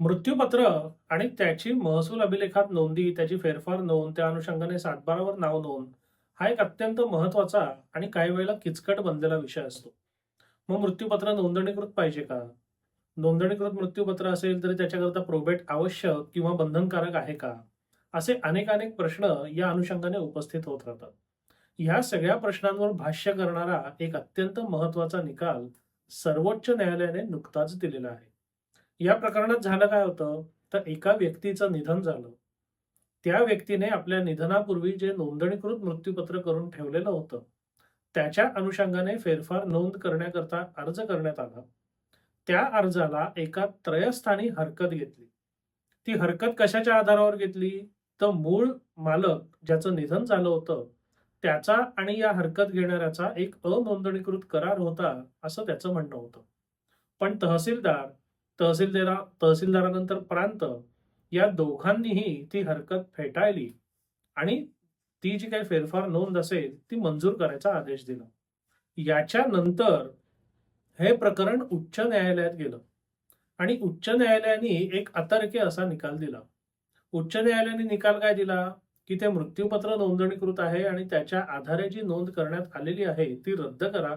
मृत्यूपत्र आणि त्याची महसूल अभिलेखात नोंदी, त्याची फेरफार नोंद, त्या अनुषंगाने सातबारावर नाव नोंद हा एक अत्यंत महत्त्वाचा आणि काही वेळेला किचकट बनलेला विषय असतो. मग मृत्यूपत्र नोंदणीकृत पाहिजे का? नोंदणीकृत मृत्यूपत्र असेल तरी त्याच्याकरता प्रोबेट आवश्यक किंवा बंधनकारक आहे का? असे अनेकानेक प्रश्न या अनुषंगाने उपस्थित होत राहतात. ह्या सगळ्या प्रश्नांवर भाष्य करणारा एक अत्यंत महत्त्वाचा निकाल सर्वोच्च न्यायालयाने नुकताच दिलेला आहे. या प्रकरणात झालं काय होतं तर एका व्यक्तीचं निधन झालं. त्या व्यक्तीने आपल्या निधनापूर्वी जे नोंदणीकृत मृत्यूपत्र करून ठेवलेलं होतं त्याच्या अनुषंगाने फेरफार नोंद करण्याकरता अर्ज करण्यात आला. त्या अर्जाला एका त्रयस्थानी हरकत घेतली. ती हरकत कशाच्या आधारावर घेतली तर मूळ मालक ज्याचं निधन झालं होतं त्याचा आणि या हरकत घेणाऱ्याचा एक अनोंदणीकृत करार होता असं त्याचं म्हणणं होतं. पण तहसीलदार तहसीलदारा तहसीलदारानंतर प्रांत या दोघांनीही ती हरकत फेटाळली आणि ती जी काही फेरफार नोंद असेल ती मंजूर करायचा आदेश दिला. याच्यानंतर हे प्रकरण उच्च न्यायालयात गेलं आणि उच्च न्यायालयाने एक अतर्की असा निकाल दिला. उच्च न्यायालयाने निकाल काय दिला की ते मृत्यूपत्र नोंदणीकृत आहे आणि त्याच्या आधारे जी नोंद करण्यात आलेली आहे ती रद्द करा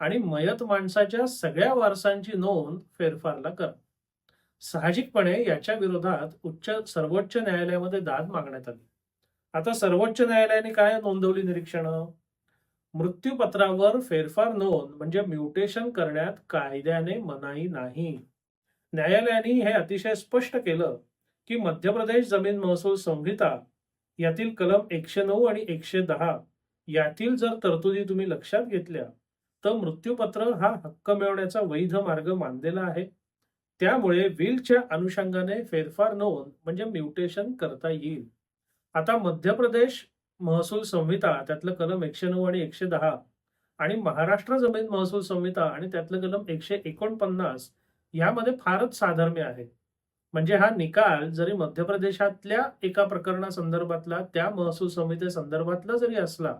आणि मयत माणसाच्या सगळ्या वारसांची नोंद फेरफारला करा. साहजिकपणे याच्या विरोधात उच्च सर्वोच्च न्यायालयामध्ये दाद मागण्यात आली. आता सर्वोच्च न्यायालयाने काय नोंदवली निरीक्षणं? मृत्यूपत्रावर फेरफार नोंद म्हणजे म्युटेशन करण्यात कायद्याने मनाई नाही. न्यायालयाने हे अतिशय स्पष्ट केलं की मध्य प्रदेश जमीन महसूल संहिता यातील कलम एकशे नऊ आणि एकशे दहा यातील जर तरतुदी तुम्ही लक्षात घेतल्या तर मृत्यूपत्र हा हक्क मिळवण्याचा वैध मार्ग मानलेला आहे. त्यामुळे विलच्या अनुषंगाने फेरफार नोंद म्हणजे म्युटेशन करता येईल. आता मध्य प्रदेश महसूल संहिता त्यातलं कलम एकशे नऊ आणि एकशे दहा आणि महाराष्ट्र जमीन महसूल संहिता आणि त्यातलं कलम एकशे एकोणपन्नास यामध्ये फारच साधर्म्य आहे. म्हणजे हा निकाल जरी मध्य प्रदेशातल्या एका प्रकरणासंदर्भातला त्या महसूल संहितेसंदर्भातला जरी असला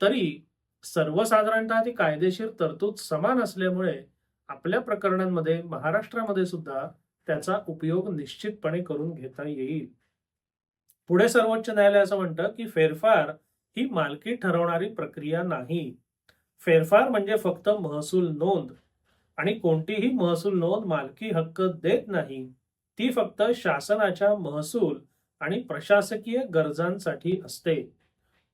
तरी सर्वसाधारणतः ती कायदेशीर तरतूद समान असल्यामुळे आपल्या प्रकरणांमध्ये महाराष्ट्रामध्ये सुद्धा त्याचा उपयोग निश्चितपणे करून घेता येईल. पुढे सर्वोच्च न्यायालय असं म्हणतं की फेरफार ही मालकी ठरवणारी प्रक्रिया नाही. फेरफार म्हणजे फक्त महसूल नोंद आणि कोणतीही महसूल नोंद मालकी हक्क देत नाही. ती फक्त शासनाच्या महसूल आणि प्रशासकीय गरजांसाठी असते.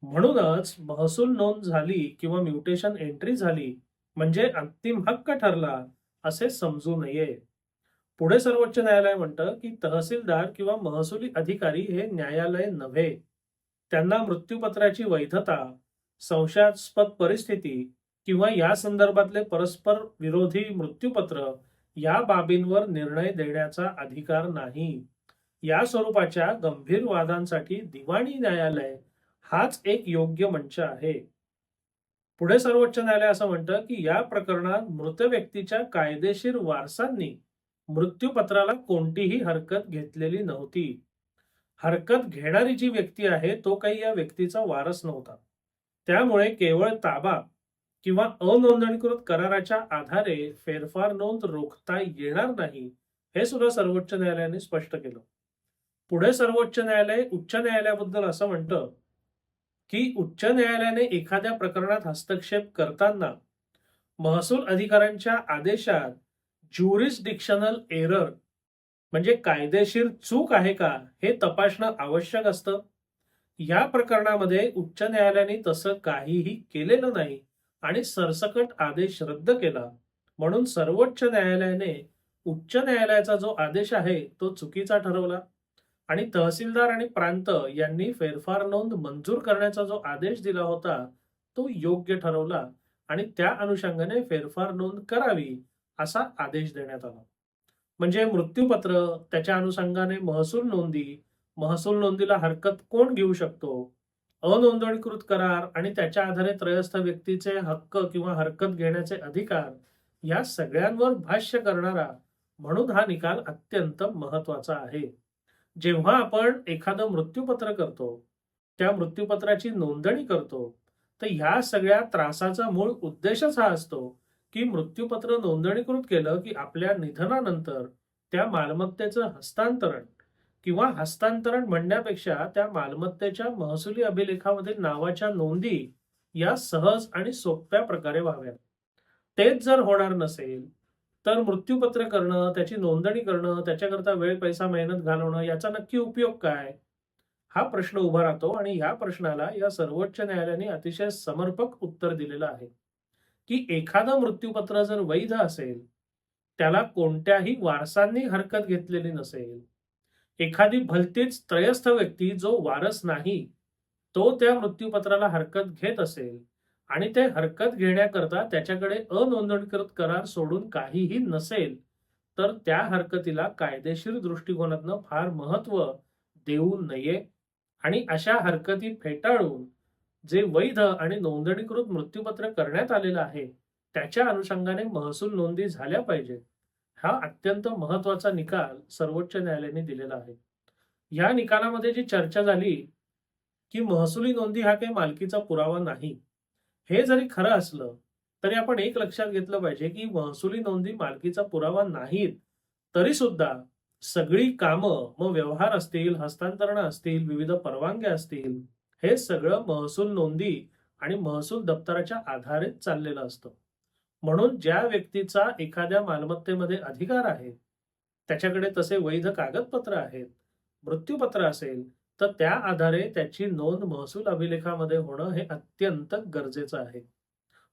म्हणूनच महसूल नोंद झाली किंवा म्युटेशन एंट्री झाली म्हणजे अंतिम हक्क ठरला असे समजू नये. पुढे सर्वोच्च न्यायालय म्हणतं की तहसीलदार किंवा महसुली अधिकारी हे न्यायालय नव्हे. त्यांना मृत्यूपत्राची वैधता, संशयास्पद परिस्थिती किंवा या संदर्भातले परस्पर विरोधी मृत्यूपत्र या बाबींवर निर्णय देण्याचा अधिकार नाही. या स्वरूपाच्या गंभीर वादांसाठी दिवाणी न्यायालय हाच एक योग्य मंच आहे. पुढे सर्वोच्च न्यायालय असं म्हणतं की या प्रकरणात मृत व्यक्तीच्या कायदेशीर वारसांनी मृत्यूपत्राला कोणतीही हरकत घेतलेली नव्हती. हरकत घेणारी जी व्यक्ती आहे तो काही या व्यक्तीचा वारस नव्हता. त्यामुळे केवळ ताबा किंवा अनोंदणीकृत कराराच्या आधारे फेरफार नोंद रोखता येणार नाही हे सुद्धा सर्वोच्च न्यायालयाने स्पष्ट केलं. पुढे सर्वोच्च न्यायालय उच्च न्यायालयाबद्दल असं म्हणतं की उच्च न्यायालयाने एखाद्या प्रकरणात हस्तक्षेप करताना महसूल अधिकाऱ्यांच्या आदेशात ज्युरिस्डिक्शनल एरर म्हणजे कायदेशीर चूक आहे का हे तपासणं आवश्यक असतं. या प्रकरणामध्ये उच्च न्यायालयाने तसं काहीही केलेलं नाही आणि सरसकट आदेश रद्द केला. म्हणून सर्वोच्च न्यायालयाने उच्च न्यायालयाचा जो आदेश आहे तो चुकीचा ठरवला आणि तहसीलदार आणि प्रांत यांनी फेरफार नोंद मंजूर करण्याचा जो आदेश दिला होता तो योग्य ठरवला आणि त्या अनुषंगाने फेरफार नोंद करावी असा आदेश देण्यात आला. म्हणजे मृत्यूपत्र, त्याच्या अनुषंगाने महसूल नोंदी, महसूल नोंदीला हरकत कोण घेऊ शकतो, अनोंदणीकृत करार आणि त्याच्या आधारे त्रयस्थ व्यक्तीचे हक्क किंवा हरकत घेण्याचे अधिकार या सगळ्यांवर भाष्य करणारा म्हणून हा निकाल अत्यंत महत्त्वाचा आहे. जेव्हा आपण एखादं मृत्यूपत्र करतो, त्या मृत्यूपत्राची नोंदणी करतो, तर ह्या सगळ्या त्रासाचा मूळ उद्देशच हा असतो की मृत्यूपत्र नोंदणीकृत केलं की आपल्या निधनानंतर त्या मालमत्तेचं हस्तांतरण किंवा हस्तांतरण म्हणण्यापेक्षा त्या मालमत्तेच्या महसुली अभिलेखामधील नावाच्या नोंदी या सहज आणि सोप्या प्रकारे व्हाव्यात. तेच जर होणार नसेल तर मृत्यूपत्र करणं त्याची नोंदणी करणं त्याच्याकरता वेळ पैसा मेहनत घालवणं याचा नक्की उपयोग काय? हा प्रश्न उभा राहतो आणि या प्रश्नाला या सर्वोच्च न्यायालयाने अतिशय समर्पक उत्तर दिलेलं आहे. की एखादं मृत्यूपत्र जर वैध असेल त्याला कोणत्याही वारसांनी हरकत घेतलेली नसेल एखादी भलतीच त्रयस्थ व्यक्ती जो वारस नाही तो त्या मृत्यूपत्राला हरकत घेत असेल आणि ते हरकत घेण्याकरता त्याच्याकडे अनोंदणीकृत करार सोडून काहीही नसेल तर त्या हरकतीला कायदेशीर दृष्टिकोनातनं फार महत्त्व देऊ नये. आणि अशा हरकती फेटाळून जे वैध आणि नोंदणीकृत मृत्यूपत्र करण्यात आलेलं आहे त्याच्या अनुषंगाने महसूल नोंदी झाल्या पाहिजेत. हा अत्यंत महत्त्वाचा निकाल सर्वोच्च न्यायालयाने दिलेला आहे. या निकालामध्ये जी चर्चा झाली की महसुली नोंदी हा काही मालकीचा पुरावा नाही हे जरी खरं असलं तरी आपण एक लक्षात घेतलं पाहिजे की महसुली नोंदी मालकीचा पुरावा नाहीत. तरी सुद्धा सगळी कामं मग व्यवहार असतील हस्तांतरण असतील विविध परवानग्या असतील हे सगळं महसूल नोंदी आणि महसूल दप्तराच्या आधारेच चाललेलं असतं. म्हणून ज्या व्यक्तीचा एखाद्या मालमत्तेमध्ये अधिकार आहे त्याच्याकडे तसे वैध कागदपत्र आहेत मृत्यूपत्र असेल तर त्या आधारे त्याची नोंद महसूल अभिलेखामध्ये होणं हे अत्यंत गरजेचं आहे.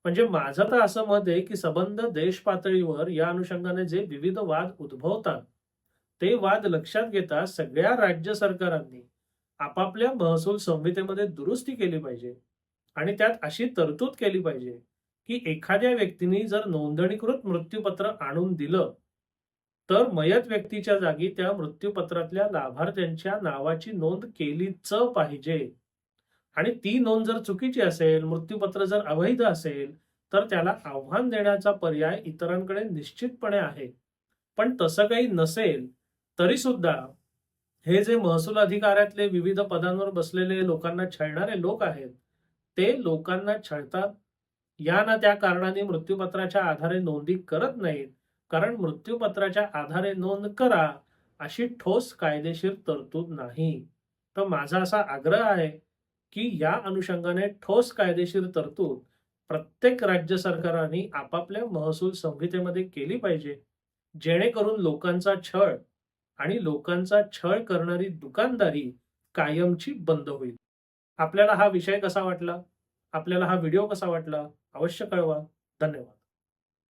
म्हणजे माझं तर असं मत आहे की संबंध देश पातळीवर या अनुषंगाने जे विविध वाद उद्भवतात ते वाद लक्षात घेता सगळ्या राज्य सरकारांनी आपापल्या महसूल संहितेमध्ये दुरुस्ती केली पाहिजे आणि त्यात अशी तरतूद केली पाहिजे की एखाद्या व्यक्तीने जर नोंदणीकृत मृत्यूपत्र आणून दिलं तर मयत व्यक्तीच्या जागी त्या मृत्यूपत्रातल्या लाभार्थ्यांच्या नावाची नोंद केलीच पाहिजे. आणि ती नोंद जर चुकीची असेल मृत्यूपत्र जर अवैध असेल तर त्याला आव्हान देण्याचा पर्याय इतरांकडे निश्चितपणे आहे. पण तसं काही नसेल तरी सुद्धा हे जे महसूल अधिकाऱ्यातले विविध पदांवर बसलेले लोकांना छळणारे लोक आहेत ते लोकांना छळतात. या ना त्या कारणाने मृत्यूपत्राच्या आधारे नोंदी करत नाहीत. कारण मृत्यूपत्राच्या आधारे नोंद करा अशी ठोस कायदेशीर तरतूद नाही. तर माझा असा आग्रह आहे की या अनुषंगाने ठोस कायदेशीर तरतूद प्रत्येक राज्य सरकारांनी आपापल्या महसूल संहितेमध्ये केली पाहिजे जेणेकरून लोकांचा छळ आणि लोकांचा छळ करणारी दुकानदारी कायमची बंद होईल. आपल्याला हा विषय कसा वाटला? आपल्याला हा व्हिडिओ कसा वाटला? अवश्य कळवा. धन्यवाद.